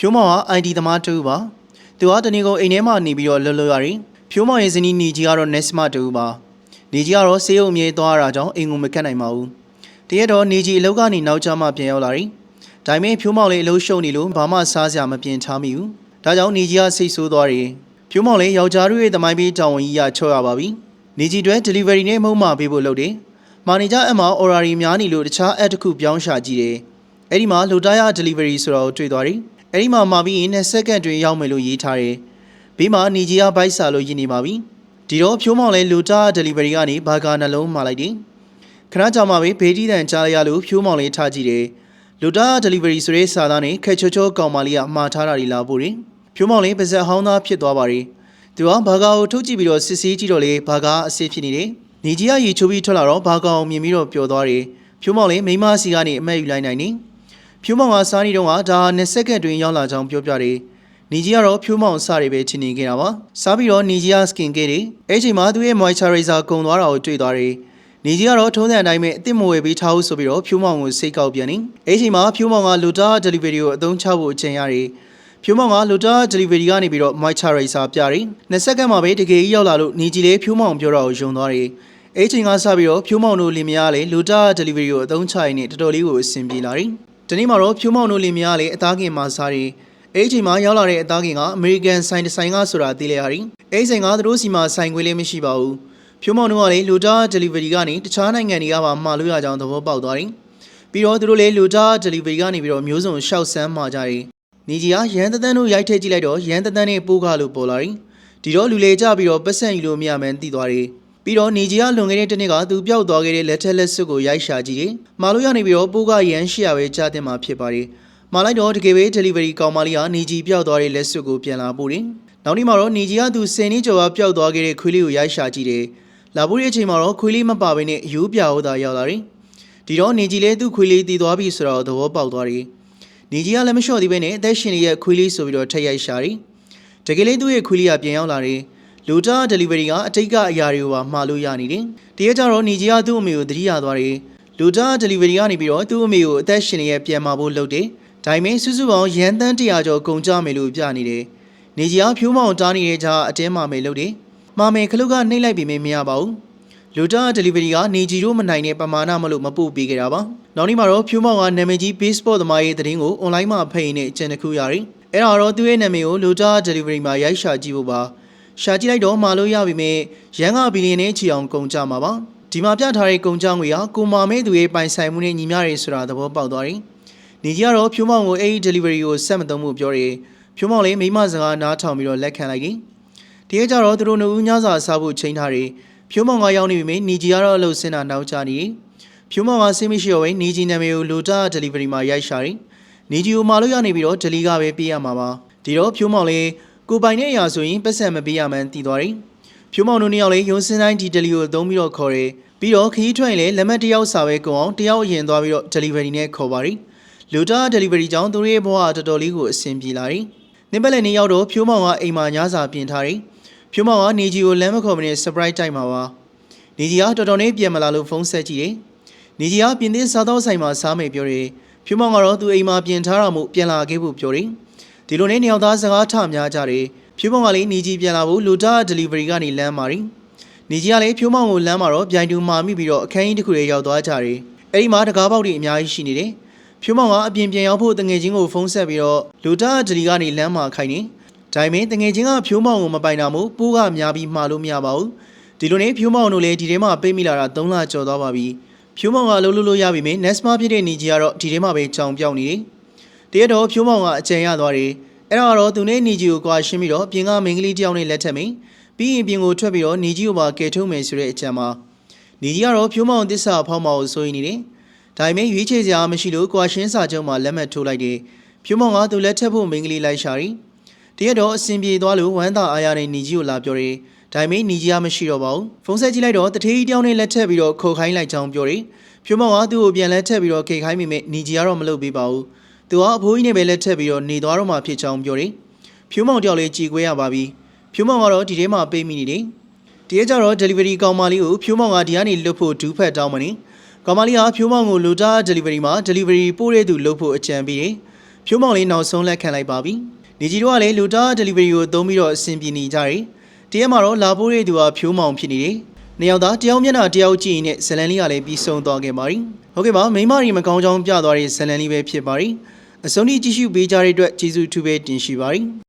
ဖြိုးမောင်ဟာ ID သမားတူပါသူဟာတနေကုန်အိမ်ထဲမှာနေပြီးတော့လှုပ်လှုပ်ရတယ်ဖြိုးမောင်ရဲ့ဇနီးနေကြီးကတော့ Nesma တူပါနေကြီးကတော့ဆေးရုံအမြဲသွားရတာကြောင့်အိမ်ကိုမကတ်နိုင်ပါဘူးတရက်တော့နေကြီးအလုပ်ကနေနောက်ကျမှပြန်ရောက်လာတယ်ဒါပေမဲ့ဖြိုးမောင်လေးအလုပ်ရှုံနေလို့ဘာမှစားစရာမပြင်ထားမိဘူးဒါကြောင့်နေကြီးကစိတ်ဆိုးသွားတယ်ဖြိုးမောင်လေးယောက်ျားတို့ရဲ့တမိုင်းပေးတောင်းဝန်ကြီးရချော့ရပါပြီနေကြီးတွေ delivery နဲ့မှုံမှပေးဖို့လုပ်တယ်မာနေဂျာအမ order များနေလို့တခြား app တစ်ခုပြောင်းရှာကြည့်တယ်အဲ့ဒီမှာလိုတာရ delivery ဆိုတော့တွေ့သွားတယ် အဲ့ဒီမှာမှာပြီးရင်2စက္ကန့်တွင်ရောက်မယ်လို့ရေးထားတယ်ဘေးမှာနေကြီးကဘိုက်စာလို့ရည်နေပါပြီဒီတော့ဖြိုးမောင်လဲလိုတာ delivery ကနေဘာကာနှလုံးမှာလိုက်တယ်ခဏကြာမှပဲဘေးတီးတန်ကြားလိုက်ရလို့ဖြိုးမောင်လေးထားကြည့်တယ်လိုတာ delivery ဆိုတဲ့စာသားနဲ့ခက်ချောချောကောင်မလေးကမှားထားတာတွေလာဖို့တယ်ဖြိုးမောင်လေးပါဇက်ဟောင်းသားဖြစ်သွားပါတယ်သူကဘာကာကိုထုတ်ကြည့်ပြီးတော့စစ်ဆေးကြည့်တော့လေဘာကာအစစ်ဖြစ်နေတယ်နေကြီးကရေချိုးပြီးထွက်လာတော့ဘာကောင်မြင်ပြီးတော့ပျော်သွားတယ်ဖြိုးမောင်လေးမိန်းမစီကနေအမက်ယူလိုက်နိုင်နေ ဖြိုးမောင်ကစားနေတော့ကဒါ20စက္ကန့်တွင်ရောက်လာကြောင်းပြောပြတယ်နေကြီးကတော့ဖြိုးမောင်စတွေပဲချင်နေခဲ့တာပါစားပြီးတော့နေကြီးက skin care တွေအဲ့ချိန်မှာသူ့ရဲ့ moisturizer ကုန်သွားတာကိုတွေ့သွားတယ်နေကြီးကတော့ထုံးစံအတိုင်းပဲအစ်စ်မဝယ်ပေးထားဖို့ဆိုပြီးတော့ဖြိုးမောင်ကိုစိတ်ကောက်ပြန်နေအဲ့ချိန်မှာဖြိုးမောင်ကလူတာ delivery ကိုအသုံးချဖို့အချိန်ရတယ်ဖြိုးမောင်ကလူတာ delivery ကနေပြီးတော့ moisturizer ပြတယ်20စက္ကန့်မှာပဲတကယ်ကြီးရောက်လာလို့နေကြီးလေးဖြိုးမောင်ပြောတာကိုယုံသွားတယ်အဲ့ချိန်ကစပြီးတော့ဖြိုးမောင်တို့လင်မယားလည်းလူတာ delivery ကိုအသုံးချရင်းနဲ့တော်တော်လေးကိုအဆင်ပြေလာတယ် ဒီနေ့မှာတော့ဖြိုးမောင်တို့လင်မယားလည်းအသားကင်မှာစားတယ်အဲ့ဒီချိန်မှာရောက်လာတဲ့အသားကင်ကအမေရိကန်ဆိုင်တစ်ဆိုင်ကဆိုတာသိလိုက်ရတယ်။အဲ့ဒီဆိုင်ကသူတို့စီမှာဆိုင်ခွေးလေးမရှိပါဘူး။ဖြိုးမောင်တို့ကလေလူတာ delivery ကနေတခြားနိုင်ငံတွေကပါမှာလို့ရကြောင်းသဘောပေါက်သွားတယ်။ပြီးတော့သူတို့လေလူတာ delivery ကနေပြီးတော့မျိုးစုံရှောက်ဆန်းမှာကြတယ်။နေကြီးကရန်တသန်းတို့ရိုက်ထည့်ကြည့်လိုက်တော့ရန်တသန်းနဲ့ပိုးကားလို့ပေါ်လာတယ်။ဒီတော့လူလေကြပြီးတော့ပတ်စံယူလို့မရမှန်းသိသွားတယ်။ ပြီးတော့နေကြီးကလွန်ခဲ့တဲ့တစ်နှစ်ကသူပျောက်သွားခဲ့တဲ့လက်ထက်လက်စွပ်ကိုရိုက်ရှာကြည့်တယ်။မာလို့ရနေပြီးတော့ပိုးကရန်ရှိရပဲကြားတင်မှာဖြစ်ပါတယ်။မာလိုက်တော့တကယ်ပဲ delivery ကောင်မလေးကနေကြီးပျောက်သွားတဲ့လက်စွပ်ကိုပြန်လာပို့တယ်။နောက်နေ့မှာတော့နေကြီးကသူ10နှစ်ကျော်ကပျောက်သွားခဲ့တဲ့ခွေးလေးကိုရိုက်ရှာကြည့်တယ်။လာပို့တဲ့အချိန်မှာတော့ခွေးလေးမပါဘဲနဲ့အယူပြဟုတ်တာရောက်လာတယ်။ဒီတော့နေကြီးလည်းသူ့ခွေးလေးတည်သွားပြီဆိုတော့သဘောပေါက်သွားတယ်။နေကြီးကလည်းမလျှော့သေးပဲနဲ့အသက်ရှင်နေတဲ့ခွေးလေးဆိုပြီးတော့ထက်ရိုက်ရှာတယ်။တကယ်လေးသူ့ရဲ့ခွေးလေးကပြန်ရောက်လာတယ်။ လူတာ delivery ကအတိတ်ကအရာတွေကိုပါမှာလို့ရနေတယ်။တရက်ကျတော့နေကြီးကသူ့အမေကိုသတိရသွားတယ်။လူတာ delivery ကနေပြီးတော့သူ့အမေကိုအသက်ရှင်နေတဲ့ပြန်มาဖို့လုပ်တယ်။ဒါပေမဲ့စုစုပေါင်းရန်တန်း100ကျော်ကုန်ကြမယ်လို့ပြနေတယ်။နေကြီးကဖြိုးမောင်တားနေတဲ့ကြားအတင်းမာမယ်လုပ်တယ်။မာမယ်ခလုတ်ကနှိမ့်လိုက်ပြီးမရပါဘူး။လူတာ delivery ကနေကြီးတို့မနိုင်တဲ့ပမာဏမလို့မပို့ပေးခဲ့တာပါ။နောက်နေ့မှာတော့ဖြိုးမောင်ကနာမည်ကြီး baseball သမားရဲ့သတင်းကို online မှာဖတ်ရင်းနဲ့အကျဉ်းတစ်ခုရတယ်။အဲ့ဒါတော့သူ့ရဲ့နာမည်ကိုလူတာ delivery မှာရိုက်ရှာကြည့်ဖို့ပါ။ ရှာကြည့်လိုက်တော့မှာလို့ရပြီမဲ့ရန်ကဘီလီယံနဲ့ချီအောင်ကုန်ကြမှာပါ။ဒီမှာပြထားတဲ့ကုန်ကြငွေဟာကိုမာမဲသူရဲ့ပိုင်ဆိုင်မှုနဲ့ညီမျှတယ်ဆိုတာသဘောပေါက်သွားတယ်။နေကြီးကတော့ဖြိုးမောင်ကိုအဲ့ဒီ delivery ကိုဆက်မသုံးမှုပြောတယ်။ဖြိုးမောင်လည်းမိမစကားနားထောင်ပြီးတော့လက်ခံလိုက်တယ်။ဒီကကြတော့သူတို့နှစ်ဦးညစာစားဖို့ချိန်ထားတယ်။ဖြိုးမောင်ကရောက်နေပြီမဲ့နေကြီးကတော့အလုပ်စင်တာနောက်ကျနေတယ်။ဖြိုးမောင်ကဆင်းမရှိတော့ဘဲနေကြီးနာမည်ကိုလိုတာ delivery မှာရိုက်ရှာတယ်။နေကြီးကိုမာလို့ရနေပြီးတော့ deli ကပဲပေးရမှာပါ။ဒီတော့ဖြိုးမောင်လည်း ကိုပိုင်တဲ့အရာဆိုရင်ပတ်စံမပေးရမှန်းသိသွားတယ်။ဖြိုးမောင်တို့နှစ်ယောက်လည်းရုံစင်းတိုင်းဒီ deli ကိုသုံးပြီးတော့ခေါ်တယ်။ပြီးတော့ခရီးထွက်ရင်လည်းလက်မှတ်တစ်ယောက်စာပဲကုန်အောင်တစ်ယောက်အရင်သွားပြီးတော့ delivery နဲ့ခေါ်ပါတယ်။လူတာ delivery ကြောင့်သူတို့ရဲ့ဘဝတော်တော်လေးကိုအဆင်ပြေလာတယ်။နေ့ပက်လည်းနေ့ရောက်တော့ဖြိုးမောင်ကအိမ်မှာညစာပြင်ထားတယ်။ဖြိုးမောင်ကနေကြီးကိုလမ်းမခေါ်မနဲ့ surprise တိုက်မှာပါ။နေကြီးကတော်တော်လေးပြန်မလာလို့ဖုန်းဆက်ကြည့်တယ်။နေကြီးကပြင်သစ်စားသောဆိုင်မှာစားမယ်ပြောတယ်။ဖြိုးမောင်ကတော့သူအိမ်မှာပြင်ထားတာမို့ပြန်လာခဲ့ဖို့ပြောတယ်။ ဒီလိုနဲ့နှစ်ယောက်သားစကားထများကြတယ်။ဖြိုးမောင်ကလည်းနေကြီးပြန်လာဖို့လူတာ delivery ကနေလမ်းမာတယ်။နေကြီးကလည်းဖြိုးမောင်ကိုလမ်းမှာတော့ပြိုင်တူမာမိပြီးတော့အခန်းကြီးတစ်ခုထဲရောက်သွားကြတယ်။အဲဒီမှာတကားပေါက်တွေအများကြီးရှိနေတယ်။ဖြိုးမောင်ကအပြင်ပြန်ရောက်ဖို့တငယ်ချင်းကိုဖုန်းဆက်ပြီးတော့လူတာ delivery ကနေလမ်းမှာခိုင်းနေ။ဒါပေမဲ့တငယ်ချင်းကဖြိုးမောင်ကိုမပိုင်တာမို့ပိုးကများပြီးမှာလို့မရပါဘူး။ဒီလိုနဲ့ဖြိုးမောင်တို့လည်းဒီထဲမှာပိတ်မိလာတာ3လကျော်သွားပါပြီ။ဖြိုးမောင်ကလှုပ်လှုပ်လို့ရပြီမေ Nesma ဖြစ်တဲ့နေကြီးကတော့ဒီထဲမှာပဲကြောင်ပြောင်းနေတယ်။ တရက်တော့ဖြိုးမောင်ကအကြံရသွားတယ်။အဲ့ဒါကတော့သူနဲ့နေကြီးကိုကွာရှင်းပြီးတော့ပြင်ကမင်္ဂလိတယောက်နဲ့လက်ထက်မိပြီးရင်ပြင်ကိုထွက်ပြီးတော့နေကြီးကိုပါကယ်ထုတ်မယ်ဆိုတဲ့အကြံမှာနေကြီးကတော့ဖြိုးမောင်တစ္ဆာဖောက်မောင်ကိုစိုးရင်နေတယ်။ဒါပေမဲ့ရွေးချယ်စရာမရှိလို့ကွာရှင်းစာချုပ်မှာလက်မှတ်ထိုးလိုက်တယ်။ဖြိုးမောင်ကသူလက်ထက်ဖို့မင်္ဂလိလိုက်ရှာတယ်။တရက်တော့အစင်ပြေသွားလို့ဝမ်းသာအားရတဲ့နေကြီးကိုလာပြောတယ်။ဒါပေမဲ့နေကြီးကမရှိတော့ပါဘူး။ဖုန်းဆက်ကြည့်လိုက်တော့တထေးကြီးတယောက်နဲ့လက်ထက်ပြီးတော့ခုတ်ခိုင်းလိုက်ကြောင်းပြောတယ်။ဖြိုးမောင်ကသူ့ကိုပြန်လက်ထက်ပြီးတော့ခေခိုင်းမိမဲ့နေကြီးကတော့မလုပ်ပေးပါဘူး။ သူကအဖိုးကြီးနဲ့ပဲလက်ထက်ပြီးတော့နေသွားတော့မှဖြစ်ချောင်းပြောတယ်။ဖြူမောင်တယောက်လေးကြည်ခွဲရပါပြီ။ဖြူမောင်ကတော့ဒီထဲမှာပိတ်မိနေတယ်။တကယ်ကြတော့ delivery ကောင်မလေးကိုဖြူမောင်ကဒီကနေလွတ်ဖို့ဒူးဖက်တောင်းမနေ။ကောင်မလေးကဖြူမောင်ကိုလူတား delivery မှာ delivery ပို့တဲ့သူလွတ်ဖို့အကြံပေးတယ်။ဖြူမောင်လေးနောက်ဆုံးလက်ခံလိုက်ပါပြီ။နေကြီးတို့ကလည်းလူတား delivery ကိုသုံးပြီးတော့အဆင်ပြေနေကြတယ်။တကယ်မှာတော့လာပို့တဲ့သူကဖြူမောင်ဖြစ်နေတယ်။နေရောက်သားတယောက်မျက်နှာတယောက်ကြည့်နေတဲ့ဇလန်လေးကလည်းပြီးဆုံးသွားခဲ့ပါပြီ။ဟုတ်ကဲ့ပါမိမရီမကောင်းကြောင်းပြသွားတဲ့ဇလန်လေးပဲဖြစ်ပါပြီ။ အစုံထိကြည့်ရှုပေးကြတဲ့အတွက်ကျေးဇူးအထူးပဲတင်ရှိပါတယ်